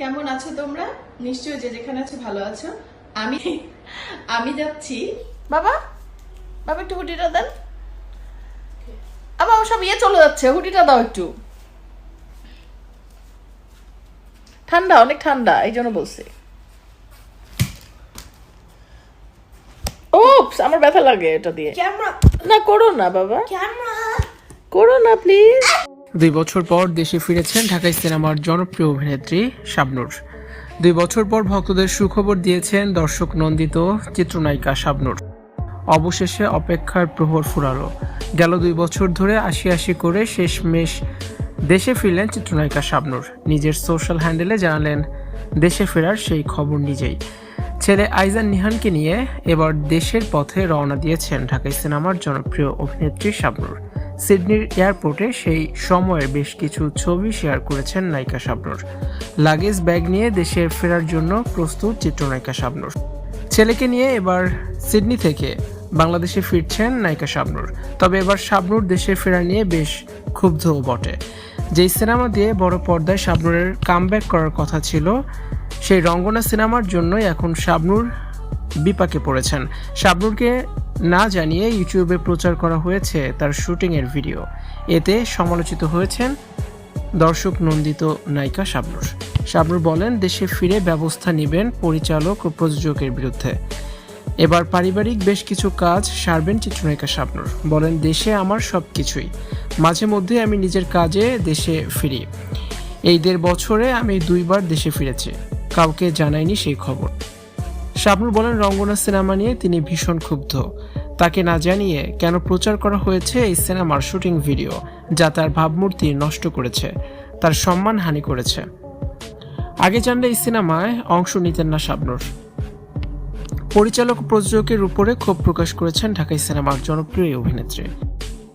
কেমন আছো তোমরা? নিশ্চয়ই যে যেখানে আছো ভালো আছো। আমি আমি যাচ্ছি। বাবা বাবা একটু হুডিটা দেন। আবার সব ইয়ে চলে যাচ্ছে হুডিটা দাও একটু। ঠান্ডা অনেক ঠান্ডা এই জন্য বলছি। ওপস আমার ব্যথা লাগে এটা দিয়ে। না করো না বাবা। করো না প্লিজ দুই বছর পর দেশে ফিরেছেন ঢাকাই সিনেমার জনপ্রিয় অভিনেত্রী শাবনূর। দুই বছর পর ভক্তদের সুখবর দিয়েছেন দর্শক নন্দিত চিত্রনায়িকা শাবনূর। অবশেষে অপেক্ষার প্রহর ফুরালো। গেল দুই বছর ধরে আশি আশি করে শেষমেশ দেশে ফিরলেন চিত্রনায়িকা শাবনূর। নিজের সোশ্যাল হ্যান্ডেলে জানালেন, দেশে ফেরার সেই খবর নিজেই। ছেলে আইজান নিহানকে নিয়ে এবার দেশের পথে রওনা দিয়েছেন ঢাকাই সিনেমার জনপ্রিয় অভিনেত্রী শাবনূর। সিডনির এয়ারপোর্টে সেই সময়ের বেশ কিছু ছবি শেয়ার করেছেন নায়িকা শাবনূর। লাগেজ ব্যাগ নিয়ে দেশে ফেরার জন্য প্রস্তুত চিত্রনায়িকা শাবনূর। ছেলেকে নিয়ে এবার সিডনি থেকে বাংলাদেশে ফিরছেন নায়িকা শাবনূর। তবে এবার শাবনূর দেশে ফেরা নিয়ে বেশ ক্ষুব্ধও বটে। যেই সিনেমা দিয়ে বড় পর্দায় শাবনূরের কামব্যাক করার কথা ছিল, সেই রঙ্গনা সিনেমার জন্যই এখন শাবনূর বিপাকে পড়েছেন। শাবনূরকে না জানিয়ে ইউটিউবে প্রচার করা হয়েছে তার শুটিংয়ের ভিডিও। এতে সমালোচিত হয়েছেন দর্শক নন্দিত নায়িকা শাবনূর। শাবনূর বলেন, দেশে ফিরে ব্যবস্থা নেবেন পরিচালক ও প্রযোজকের বিরুদ্ধে। এবার পারিবারিক বেশ কিছু কাজ সারবেন চিত্রনায়িকা শাবনূর। বলেন, দেশে আমার সব কিছুই মাঝে মধ্যে আমি নিজের কাজে দেশে ফিরি। এই দেড় বছরে আমি দুইবার দেশে ফিরেছি। কাউকে জানাইনি সেই খবর। শাবনুর বলেন, রঙ্গনা সিনেমা নিয়ে তিনি ভীষণ ক্ষুব্ধ। তাকে না জানিয়ে কেন প্রচার করা হয়েছে এই সিনেমার শুটিং ভিডিও, যা তার ভাবমূর্তি নষ্ট করেছে, তার সম্মান হানি করেছে। আগে জানলে এই সিনেমায় অংশ নিতেন না শাবনুর। পরিচালক প্রযোজকের উপরে ক্ষোভ প্রকাশ করেছেন ঢাকাই সিনেমার জনপ্রিয় অভিনেত্রী।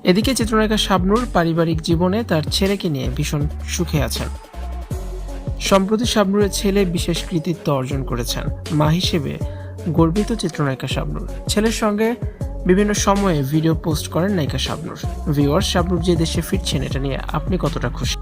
এদিকে চিত্রনায়িকা শাবনুর পারিবারিক জীবনে তার ছেলেকে নিয়ে ভীষণ সুখে আছেন। সম্প্রতি শাবনুরের ছেলে বিশেষ কৃতিত্ব অর্জন করেছেন। মা হিসেবে গর্বিত চিত্রনায়িকা শাবনুর। ছেলের সঙ্গে বিভিন্ন সময়ে ভিডিও পোস্ট করেন নায়িকা শাবনুর। ভিওয়ার শাবনুর যে দেশে ফিরছেন, এটা নিয়ে আপনি কতটা খুশি?